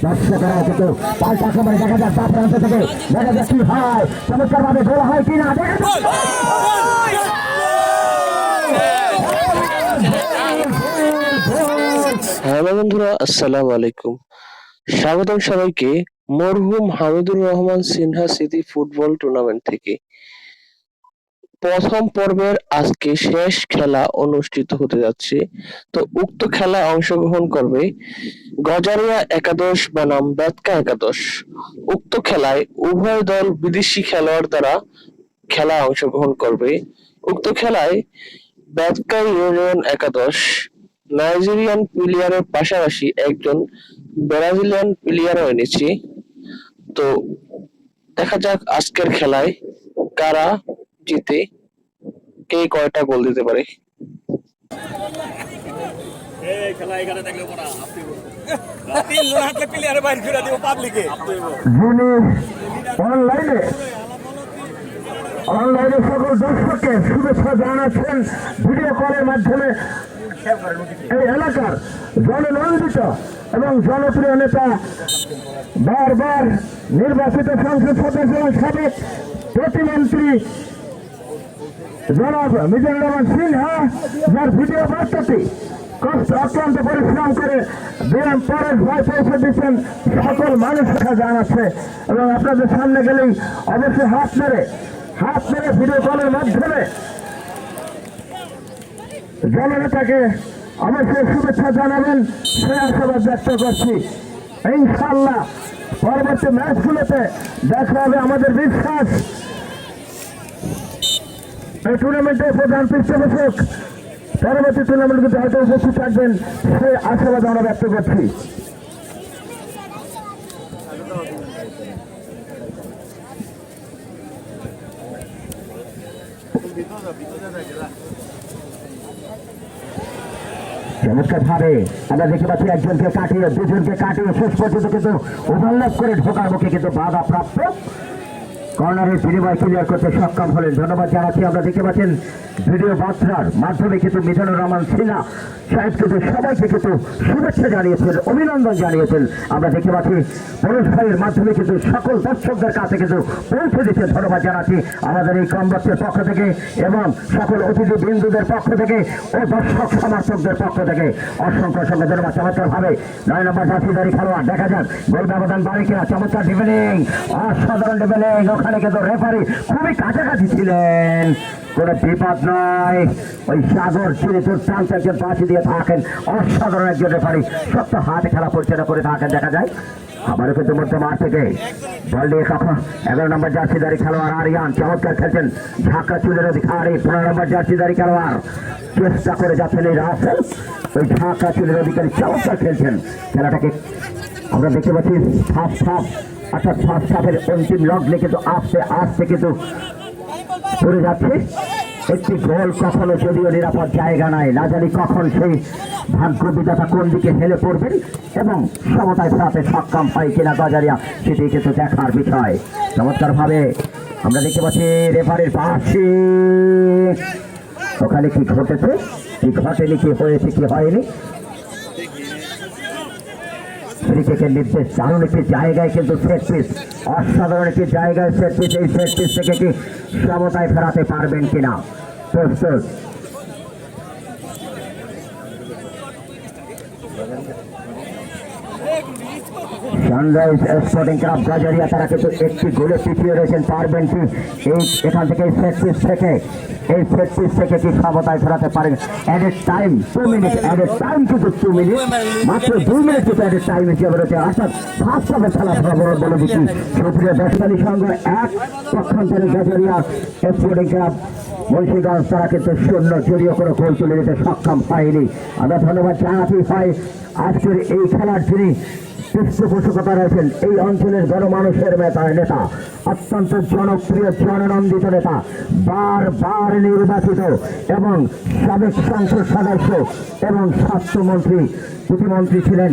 হয় হয় হ্যালো বন্ধুরা, আসসালামু আলাইকুম। স্বাগতম সবাইকে মরহুম হামিদুর রহমান সিনহা স্মৃতি ফুটবল টুর্নামেন্ট থেকে। প্রথম পর্বের আজকে শেষ খেলা অনুষ্ঠিত হতে যাচ্ছে। তো উক্ত খেলায় অংশগ্রহণ করবে গজারিয়া একাদশ বনাম বেতকা একাদশ। উক্ত খেলায় উভয় দল বিদেশি খেলোয়াড় দ্বারা খেলায় অংশগ্রহণ করবে। উক্ত খেলায় বেতকা ইউনিয়ন একাদশ, নাইজেরিয়ান প্লেয়ারের পাশাপাশি একজন ব্রাজিলিয়ান প্লেয়ারও এনেছে। তো দেখা যাক আজকের খেলায় কারা জিতে কে কয়টা গোল দিতে পারে? অনলাইনে অনলাইনে সকল দর্শককে শুভেচ্ছা জানাচ্ছেন ভিডিও কলের মাধ্যমে। এই এলাকার জননন্দিত এবং জনপ্রিয় নেতা বারবার নির্বাচিত সংসদ সদস্য এবং সাবেক প্রতিমন্ত্রী জনাব মিজানুর রহমান সিনহা যার ভিডিও বার্তাটি কষ্ট অত্যন্ত পরিশ্রম করে বিরাম পরের ভয় পৌঁছে দিচ্ছেন সকল মানুষ কথা জানাচ্ছে। এবং আপনাদের সামনে গেলেই অবশ্যই হাত মেরে হাত মেরে ভিডিও কলের মাধ্যমে জননেতাকে অবশ্যই শুভেচ্ছা জানাবেন, সে আশাবাদ ব্যক্ত করছি। ইনশাল্লাহ পরবর্তী ম্যাচগুলোতে দেখা হবে আমাদের বিশ্বাস। এই টুর্নামেন্টের প্রধান পৃষ্ঠপোষক, পরবর্তী টুর্নামেন্টগুলোতে হয়তো উপস্থিত থাকবেন, সেই আশাবাদ আমরা ব্যক্ত করছি। চমৎকার ভাবে। আমরা দেখতে পাচ্ছি একজনকে কাটিয়ে, দুজনকে কাটিয়ে শেষ পর্যন্ত কিন্তু ওভারল্যাপ করে ঢোকার মুখে কিন্তু বাধা প্রাপ্ত কর্নারের বিনিময় ক্লিয়ার করতে সক্ষম হলেন। ধন্যবাদ জানাচ্ছি। আপনারা দেখতে পাচ্ছেন ভিডিও বার্তার মাধ্যমে কিন্তু মিজানুর রহমান সিনহা সাহেব কিন্তু সবাইকে কিন্তু শুভেচ্ছা জানিয়েছেন, অভিনন্দন জানিয়েছেন। আমরা দেখতে পাচ্ছি ভাইয়ের মাধ্যমে কিন্তু সকল দর্শকদের কাছে কিন্তু পৌঁছে দিচ্ছে। ধন্যবাদ জানাচ্ছি আমাদের এই কমবক্সের পক্ষ থেকে এবং সকল অতিথি বিন্দুদের পক্ষ থেকে ও দর্শক সমর্থকদের পক্ষ থেকে অসংখ্য অসংখ্য ধন্যবাদ। চমৎকার ভাবে নয় নম্বর জাতিদারি খেলোয়াড়, দেখা যাক গোল ব্যবধান বাড়ে কিনা। চমৎকার ডিভেলিং অসাধারণ ডিভেলিং ওখানে কিন্তু রেফারি খুবই কাছাকাছি ছিলেন। কোনো বিপদ নয় ওই সাগর ছিঁড়ে তোর টানটাকে পাশে দিয়ে থাকেন। অসাধারণ একজন রেফারি। সত্য হাতে খেলা পরিচালনা করে থাকেন, দেখা যায়। আবারও কিন্তু মধ্য মাঠ থেকে। বল দিয়ে কখন? এগারো নম্বর জার্সিদারি খেলোয়াড় আরিয়ান চমৎকার খেলছেন। ঝাঁকা চুলের অধিকারী, পনেরো নম্বর জার্সিদারি খেলোয়াড়। চেষ্টা করে যাচ্ছেন এই রাসেল। ওই ঝাঁকা চুলের অধিকারী চমৎকার খেলছেন। খেলাটাকে আমরা দেখতে পাচ্ছি ফার্স্ট হাফ, অর্থাৎ ফার্স্ট হাফের অন্তিম লগ্নে কিন্তু আস্তে আস্তে কিন্তু পড়ে যাচ্ছে। একটি গোল কখনো যদিও নিরাপদ জায়গা নাই। না জানি কখন সেই ভাগ্য বিধাতা কোন দিকে হেলে পড়বেন এবং সমতায় সাথে সক্ষম হয় কিনা গজারিয়া সেটি কিন্তু দেখার বিষয়। চমৎকার ভাবে আমরা দেখতে পাচ্ছি রেফারির পাশে। ওখানে কি ঘটেছে? কি ঘটেনি? কি হয়েছে? কি হয়নি? ক্রিকেটের নির্দেশ দারুণ একটি জায়গায় কিন্তু সেট পিস অসাধারণ একটি জায়গায় সেট পিস এই সেট পিস থেকে কি সমতায় ফেরাতে পারবেন কিনা? প্রস্তুত। তারা কিন্তু একটি গোলে পিছিয়ে রয়েছেন, পারবেন কি? এই এখান থেকে সেট থেকে। এই পিস থেকে কি সমতায় ফেরাতে পারেন। Added time two minute added time কিন্তু টু মিনিট মাত্র দুই মিনিট কিন্তু অ্যাডেড টাইম হিসেবে রয়েছে অর্থাৎ ফার্স্ট হাফে খেলা খবর বলে দিচ্ছি। সুপ্রিয় দেশকালী সংঘ এক, পক্ষান্তরে গাজারিয়া স্পোর্টিং ক্লাব মুন্সিগঞ্জ তারা কিন্তু শূন্য জড়িয়ে করে গোল তুলে দিতে সক্ষম হয়নি। আমরা ধন্যবাদ জানাতেই হয় আজকের এই খেলার যিনি পৃষ্ঠপোষকতা রয়েছেন এই অঞ্চলের জনমানুষের নেতা নেতা, অত্যন্ত জনপ্রিয়, জননন্দিত নেতা, বারবার নির্বাচিত এবং সাবেক সংসদ সদস্য এবং স্বাস্থ্যমন্ত্রী প্রতিমন্ত্রী ছিলেন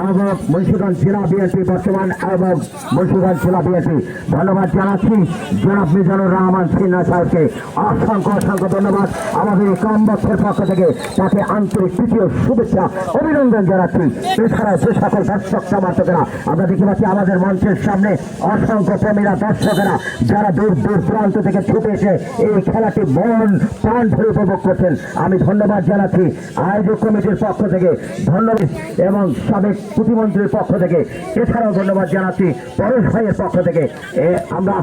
আহ্বায়ক মুন্সিগঞ্জ জেলা বিএনপি বর্তমান আহ্বায়ক মুন্সিগঞ্জ জেলা বিএনপি ধন্যবাদ জানাচ্ছি জনাব মিজানুর রহমান সিনহা সাহেবকে। অসংখ্য অসংখ্য ধন্যবাদ। আমাদের কম বছর পক্ষ থেকে তাকে আন্তরিক তৃতীয় শুভেচ্ছা, অভিনন্দন জানাচ্ছি। এছাড়াও যে সকল দর্শক, সমর্থকেরা, আমরা দেখতে পাচ্ছি আমাদের মঞ্চের সামনে অসংখ্য প্রেমীরা, দর্শকেরা, যারা দূর দূর প্রান্ত থেকে ছুটে এসে এই খেলাটি মন প্রাণ ধরে উপভোগ করছেন। আমি ধন্যবাদ জানাচ্ছি আয়োজক কমিটির পক্ষ থেকে। ধন্যবাদ এবং সাবেক প্রতিমন্ত্রীর পক্ষ থেকে। এছাড়াও ধন্যবাদ জানাচ্ছি পরেশ ভাইয়ের পক্ষ থেকে। আমরা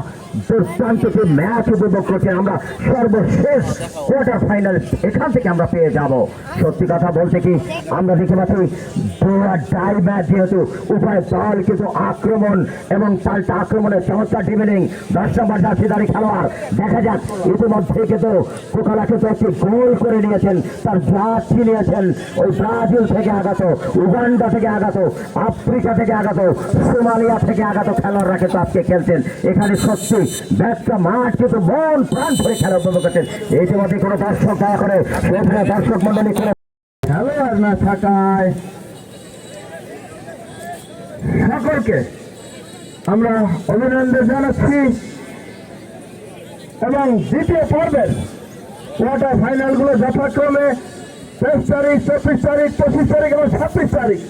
দুর্দান্ত যে ম্যাচ উপভোগ করছি, আমরা সর্বশেষ কোয়ার্টার ফাইনাল এখান থেকে আমরা পেয়ে যাব। সত্যি কথা বলতে কি, আমরা দেখতে পাচ্ছি ডাই ম্যাচ যেহেতু, উভয় দল কিন্তু আক্রমণ এবং পাল্টা আক্রমণের চমৎকার ডিভিনিং দশ নম্বর জার্সিদারি খেলোয়াড়। দেখা যাক, ইতিমধ্যে কিন্তু কোকালা কিন্তু একটি গোল করে নিয়েছেন, তার জার্সি নিয়েছেন, ওই ব্রাজিল থেকে আগত, উগান্ডা থেকে আগত আফ্রিকা থেকে আগত, সোমালিয়া থেকে আগত খেলোয়াড়রা কিন্তু আজকে খেলছেন। এখানে সত্যি ব্যাটটা মাঠ কিন্তু মন প্রাণ ধরে খেলা উপভোগ করছেন। ইতিমধ্যে কোনো দর্শক দয়া করে দর্শক মন্ডলী করে খেলোয়াড় না থাকায় সকলকে আমরা অভিনন্দন জানাচ্ছি। এবং দ্বিতীয় পর্বের কোয়ার্টার ফাইনালগুলো যথাক্রমে তেইশ তারিখ, চব্বিশ তারিখ, পঁচিশ তারিখ এবং ছাব্বিশ তারিখ।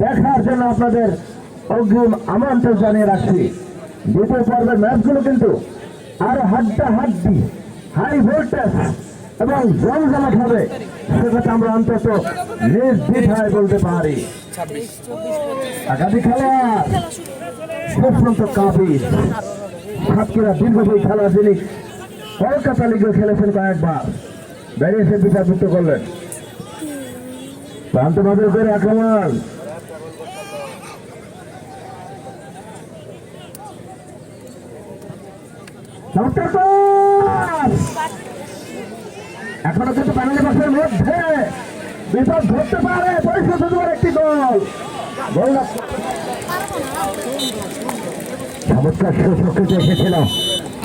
দেখার জন্য আপনাদের অগ্রিম আমন্ত্রণ জানিয়ে রাখছি। দ্বিতীয় পর্বের ম্যাচগুলো কিন্তু আরও হাড্ডা হাড্ডি হাই ভোল্টেজ এবং জমজমাট হবে। সেটা আমরা অন্তত নির্দ্বিধায় বলতে পারি। আগামী খেলোয়াড় সুপ্রন্ত কাবির সাতক্ষীরা দীর্ঘদিন খেলার যিনি কলকাতা লিগে খেলেছেন কয়েকবার। বেরিয়েছে বিচারযুক্ত করলেন। প্রান্ত করে আক্রমণ চমৎকার pass! এখনও কিন্তু প্যানেল বক্সের মধ্যে। বিপদ ধরতে পারে পরিশোধ একটি লাভ- চমৎকার সুশক্ষিত এসেছিল,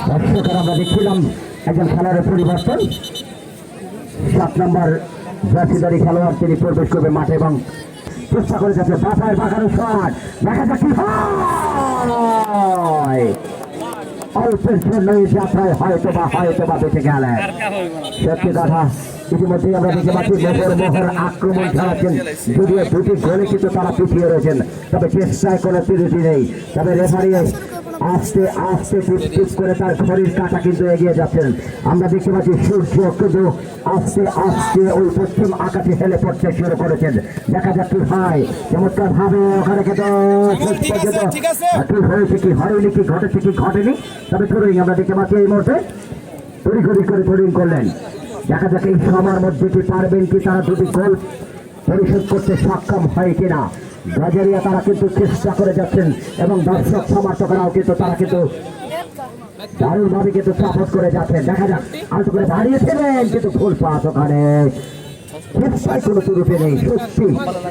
দর্শকের আমরা দেখছিলাম একজন খেলোয়াড়ের পরিবর্তন। সাত নম্বর জার্সিদারি খেলোয়াড় তিনি প্রবেশ করবে মাঠে এবং চেষ্টা করে যাচ্ছে বাসায় বাঁকানো শট। দেখা হয়। অল্পের জন্য এই যাত্রায় হয়তো বা হয়তো বা বেঁচে গেলেন। সত্যি কথা ইতিমধ্যেই আমরা দেখতে পাচ্ছি মোহর মোহর আক্রমণ চালাচ্ছেন। যদিও দুটি গোলে কিন্তু তারা পিছিয়ে রয়েছেন তবে চেষ্টায় কোনো ত্রুটি নেই। তবে রেফারি আস্তে আস্তে টিপ করে তার শরীর কাটা কিন্তু এগিয়ে যাচ্ছেন। আমরা দেখতে পাচ্ছি সূর্য কিন্তু আস্তে আস্তে ওই পশ্চিম আকাশে হেলে পড়তে শুরু করেছেন। দেখা যাক কি হয়। চমৎকার ভাবে ওখানে কিন্তু আছে। কি হয়েছে কি হয়নি কি ঘটেছে কি ঘটেনি তবে ধরেই আমরা দেখতে পাচ্ছি এই মুহূর্তে ঘড়ি করে তৈরি করলেন। দেখা যাক এই সময়ের মধ্যে কি পারবেন কি তারা দুটি গোল পরিশোধ করতে সক্ষম হয় কিনা। গাজারিয়া তারা কিন্তু চেষ্টা করে যাচ্ছেন এবং দর্শক, সমর্থকরাও কিন্তু তারা কিন্তু দারুণভাবে কিন্তু সাপোর্ট করে যাচ্ছেন। দেখা যাক আলটু করে দাঁড়িয়েছিলেন কিন্তু ফুল পাস ওখানে। সত্যি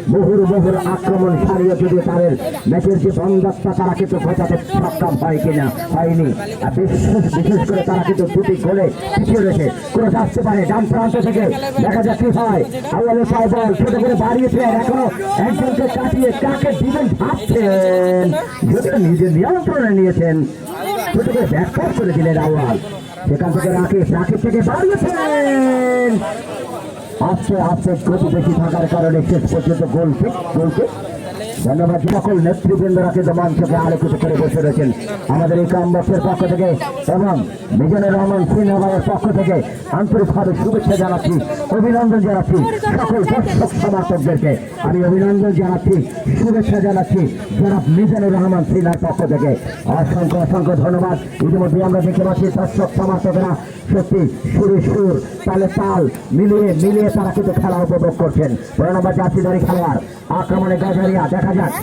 মুহুর মুহুর আক্রমণ সারিয়ে যদি তাদের ম্যাচের যে বন্ধাত্মা তারা কিন্তু ঘটাতে সক্ষম হয় কিনা হয়নি আর বিশেষ বিশেষ করে তারা পারে ডান থেকে দেখা যাক কি হয় আউয়ালে সাহেব ছোট করে বাড়িয়েছে এখনও একজনকে কাটিয়ে কাকে দিবেন ভাবছেন যদি নিজে নিয়ন্ত্রণে নিয়েছেন ছোট করে সেখান থেকে রাকেশ রাকেশ থেকে বাড়িয়েছেন আস্তে আস্তে গতি বেশি থাকার কারণে শেষ পর্যন্ত গোল কিক গোল কিক ধন্যবাদ সকল নেতৃবৃন্দরা কিন্তু মঞ্চকে আলোকিত করে বসে রয়েছেন আমাদের এই কামবাসের পক্ষ থেকে এবং মিজানুর রহমান সিনহা পক্ষ থেকে আন্তরিকভাবে শুভেচ্ছা জানাচ্ছি, অভিনন্দন জানাচ্ছি সকল দর্শক সমর্থকদেরকে। আমি অভিনন্দন জানাচ্ছি, শুভেচ্ছা জানাচ্ছি জনাব মিজানুর রহমান সিনহার পক্ষ থেকে। অসংখ্য অসংখ্য ধন্যবাদ। ইতিমধ্যে আমরা দেখতে পাচ্ছি দর্শক সমর্থকেরা সত্যি সুরে সুর, তালে তাল মিলিয়ে মিলিয়ে তারা কিন্তু খেলা উপভোগ করছেন। পনেরো নম্বর খেলোয়াড় আক্রমণে গাজারিয়া দেখা যাক।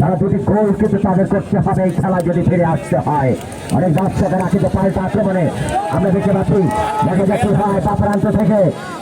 তারা দুটি গোল কিন্তু তাদের করতে হবে এই খেলা যদি ফিরে আসতে হয়। অনেক দর্শকেরা কিন্তু পাল্টা আক্রমণে। আমরা দেখতে পাচ্ছি, দেখা যাচ্ছে হয় বা থেকে।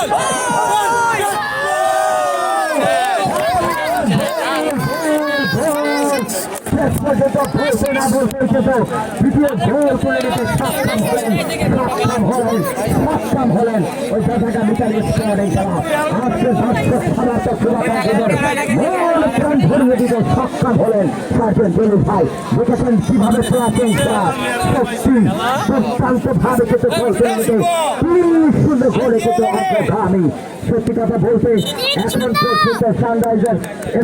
যাক দ্বিতীয় নিতে সক্ষম হলেন হলেন হলেন ওই জায়গাটা মিটার স্কোয়ার এই খেলা হলেন সার্জেন্ট বেলু ভাই দেখেছেন কীভাবে চলাচল করা সত্যি দুর্দান্ত সত্যি কথা বলতে এখন পর্যন্ত সানরাইজার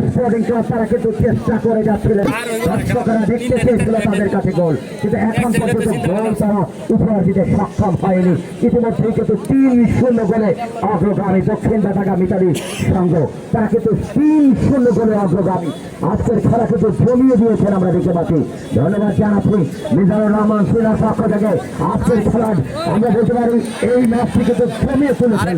স্পোর্টিং ক্লাব তারা কিন্তু চেষ্টা করে যাচ্ছিলেন। দর্শকরা দেখতে চেয়েছিল তাদের কাছে গোল। কিন্তু এখন পর্যন্ত গোল তারা উপহার দিতে সক্ষম হয়নি। ইতিমধ্যেই কিন্তু তিন শূন্য গোলে অগ্রগামী দক্ষিণ ঢাকা মিতালি সংঘ তারা কিন্তু তিন শূন্য গোলে অগ্রগামী। আজকের খেলা কিন্তু জমিয়ে দিয়েছেন আমরা দেখতে পাচ্ছি। ধন্যবাদ জানাচ্ছি মিজানুর রহমান সিনার পক্ষ থেকে। আজকের খেলার আমরা বলতে পারি এই ম্যাচটি কিন্তু জমিয়ে তুলেছেন।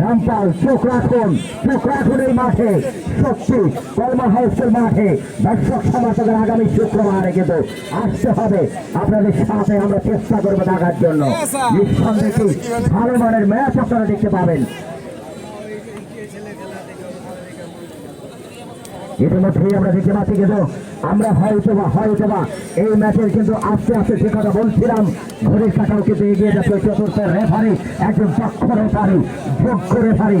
রামপাল চোখ রাখুন চোখ রাখুন এই মাঠে, সত্যি, কলমা হাউসের মাঠে দর্শক সমাজের আগামী শুক্রবারে কিন্তু আসতে হবে। আপনাদের সাথে আমরা চেষ্টা করব দেখার জন্য। নিঃসন্দেহে ভালো মানের ম্যাচ আপনারা দেখতে পাবেন। ইতিমধ্যেই আমরা দেখতে পাচ্ছি কিন্তু আমরা হয়তো বা হয়তো বা এই ম্যাচের কিন্তু আস্তে আস্তে যে কথা বলছিলাম। ঘড়ির কাটাও কিন্তু এগিয়ে যাচ্ছে চতুর্থ রেফারি একজন দক্ষ রেফারি যোগ্য রেফারি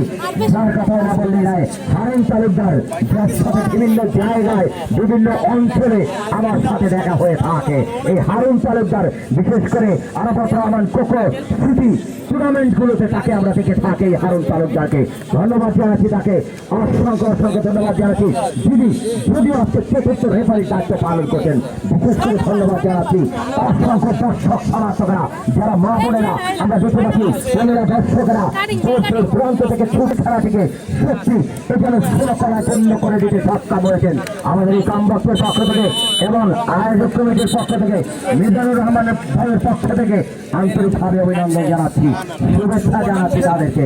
যার কথা না বললে নাই হারেন তালুকদার যার সাথে বিভিন্ন জায়গায়, বিভিন্ন অঞ্চলে আমার সাথে দেখা হয়ে থাকে। এই হারুন তালুকদার, বিশেষ করে আরাফাত রহমান কোকো সিটি টুর্নামেন্টগুলোতে তাকে আমরা দেখে থাকি হারুন তালুকদারকে। ধন্যবাদ জানাচ্ছি তাকে। অসংখ্য অসংখ্য ধন্যবাদ জানাচ্ছি। দিদি যদিও আজকে চতুর্থ রেফারির দায়িত্ব পালন করছেন। বিশেষ করে ধন্যবাদ জানাচ্ছি অসংখ্য দর্শক সমর্থকরা যারা মা বোনেরা, আমরা দেখতে পাচ্ছি বোনেরা দর্শকেরা দূর দূর প্রান্ত থেকে ছোট থেকে সত্যি এখানে ষোলো করার জন্য করে দিতে সক্ষম হয়েছেন। আমাদের এই কমবক্তের পক্ষ থেকে এবং আয়োজক কমিটির পক্ষ থেকে, মিজানুর রহমানের ভাইয়ের পক্ষ থেকে আন্তরিকভাবে অভিনন্দন জানাচ্ছি, শুভেচ্ছা জানাচ্ছি তাদেরকে।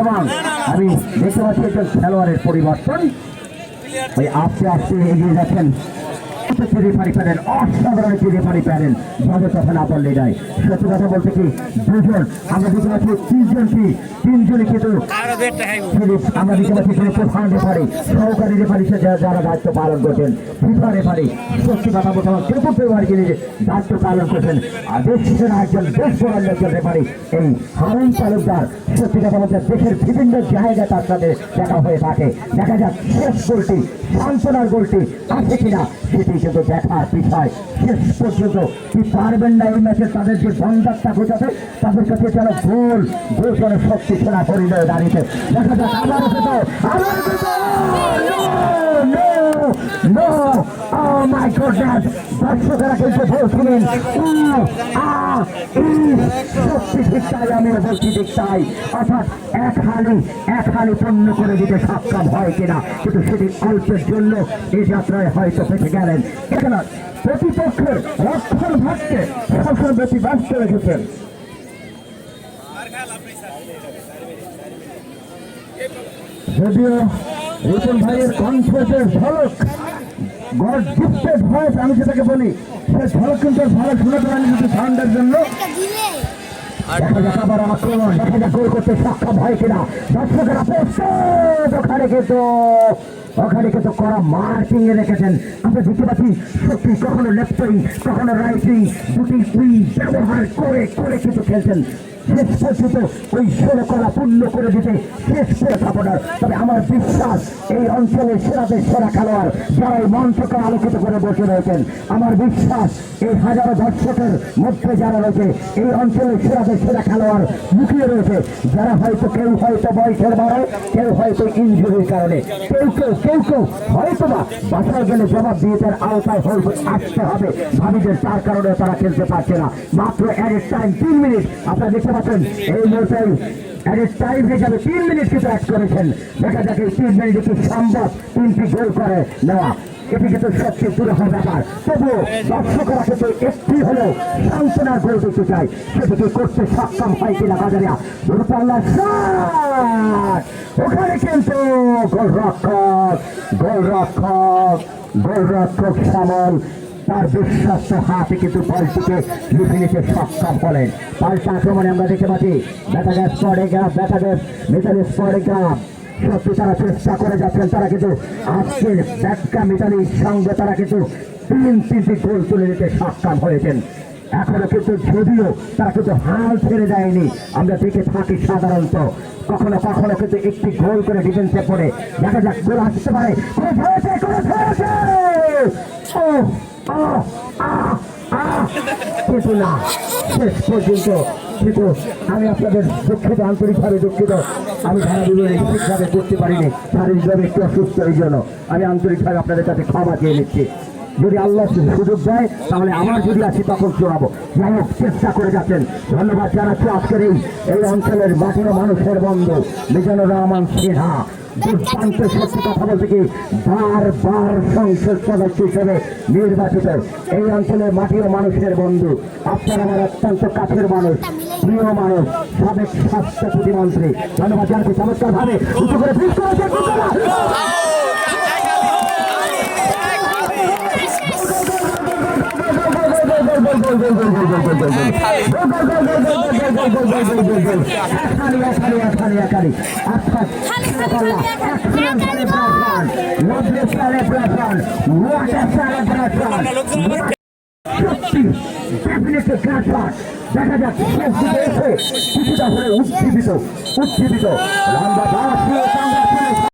এবং আমি দেখতে পাচ্ছি একজন খেলোয়াড়ের পরিবর্তন। ওই আস্তে আস্তে এগিয়ে যাচ্ছেন। চিড়ি পানি প্যারেন অসাধারণ চিড়ি পানি প্যারেন যাবে তখন আপল্লি যায় সত্যি কথা বলতে কি দুজন আমরা দেখতে পাচ্ছি তিনজন কি? তিনজনই কিন্তু আমরা দেখতে পাচ্ছি তিনি প্রধান রেফারি সহকারী রেফারি সে যারা যারা দায়িত্ব পালন করছেন ফিফা রেফারি সত্যি কথা বলতে আমার চতুর্থ রেফারি যিনি দায়িত্ব পালন করছেন। দেশের একজন দেশ বলার একজন রেফারি এই হারুন তালুকদার সত্যি কথা বলতে দেশের বিভিন্ন জায়গায় তার সাথে দেখা হয়ে থাকে। দেখা যাক শেষ গোলটি সান্ত্বনার গোলটি আছে কিনা সেটি কিন্তু দেখার বিষয়। শেষ পর্যন্ত কি পারবেন না এই ম্যাচে তাদের যে বন্ধাত্মা ঘটাতে তাদের কাছে যেন ভুল করে শক্তি খেলা করিল দাঁড়িয়ে দেখা যাক, আবার আবার No! Oh my goodness! দর্শকেরা কিন্তু বলছিলেন "ও, আ, ই, ঠিক তাই আমি বলছি অর্থাৎ এক হালি এক হালি পণ্য করে দিতে সক্ষম হয় কিনা কিন্তু সেটি অল্পের জন্য এই যাত্রায় হয়তো পেতে গেলেন। এখানে প্রতিপক্ষের রক্ষণ ভাগকে সবসময় বেশি ব্যস্ত রেখেছেন। যদিও রিপন ভাইয়ের কণ্ঠের ঝলক গড গিফটেড ভয়েস আমি সেটাকে বলি সে ঝলক কিন্তু ভালো শুনে পারেনি কিন্তু সাউন্ডের জন্য। দেখা যাক আবার আক্রমণ দেখা যাক গোল করতে সক্ষম হয় কিনা। দর্শকেরা প্রস্তুত ওখানে কিন্তু ওখানে কিন্তু করা মার্কিং এ রেখেছেন। আমরা দেখতে পাচ্ছি সত্যি কখনো লেফট উইং কখনো রাইট উইং দুটি উইং ব্যবহার করে করে কিন্তু খেলছেন শেষ পর্যন্ত ওই ষোলো কলা পূর্ণ করে দিতে শেষ করে সাপোর্টার তবে আমার বিশ্বাস, এই অঞ্চলের সেরাদের সেরা খেলোয়াড় যারা এই মঞ্চকে আলোকিত করে বসে রয়েছেন, আমার বিশ্বাস, এই হাজারো দর্শকের মধ্যে যারা রয়েছে, এই অঞ্চলের সেরাদের সেরা খেলোয়াড় লুকিয়ে রয়েছে। যারা হয়তো কেউ হয়তো বয়সের বাড়ায় কেউ হয়তো ইঞ্জুরির কারণে, কেউ কেউ কেউ কেউ হয়তো বা বাসায় গেলে জবাব দিয়ে তার আওতায় হয়তো আসতে হবে। ভাবিদের তার কারণে তারা খেলতে পারছে না। মাত্র এক টাইম তিন মিনিট আপনারা দেখতে পাচ্ছেন এই মুহূর্তে করেছেন। এই কি করতে সক্ষম হয় কিনা বাজারিয়া ওখানে কিন্তু গোলরক্ষক গোলরক্ষক গোলরক্ষক শ্যামল তার বিশ্বাস্ত হাতে কিন্তু বলটিকে লিখে নিতে সক্ষম হলেন পাল্টা আক্রমণে আমরা দেখতে পাচ্ছি গ্যাস পরে গ্রাম গ্যাস মেটালিস পরে গ্রাম সত্যি তারা চেষ্টা করে যাচ্ছেন তারা কিন্তু আজকের ব্যাটকা মিতালির সঙ্গে তারা কিন্তু তিন তিনটি গোল তুলে নিতে সক্ষম হয়েছেন এখনও কিন্তু যদিও তারা কিন্তু হাল ছেড়ে দেয়নি আমরা দেখে থাকি সাধারণত কখনো কখনো কিন্তু একটি গোল করে ডিফেন্সে পড়ে দেখা যাক গোল আসতে পারে কিন্তু না শেষ পর্যন্ত কিন্তু আমি আপনাদের দুঃখিত, আন্তরিকভাবে দুঃখিত। আমি ধারা ঠিকভাবে করতে পারিনি। শারীরিকভাবে একটু অসুস্থ এই জন্য। আমি আন্তরিকভাবে আপনাদের কাছে ক্ষমা চেয়ে নিচ্ছি। যদি আল্লাহ সুযোগ দেয়, তাহলে আমার যদি আছি তখন চড়াবো যাই হোক, চেষ্টা করে যাচ্ছেন। ধন্যবাদ জানাচ্ছি আজকের এই এই অঞ্চলের মাটির মানুষের বন্ধু, মিজানুর রহমান সিনহা। দুর্দান্ত সত্যি কথা বলতে কি, বারবার সংসদ সদস্য হিসেবে নির্বাচিত। এই অঞ্চলের মাটির মানুষের বন্ধু, আপনার আমার অত্যন্ত কাছের মানুষ, প্রিয় মানুষ, সাবেক স্বাস্থ্য প্রতিমন্ত্রী। ধন্যবাদ জানাচ্ছি চমৎকার ভাবে উঁচু করে দেখা যাক কিছুটা হলে উজ্জীবিত উজ্জীবিত লম্বা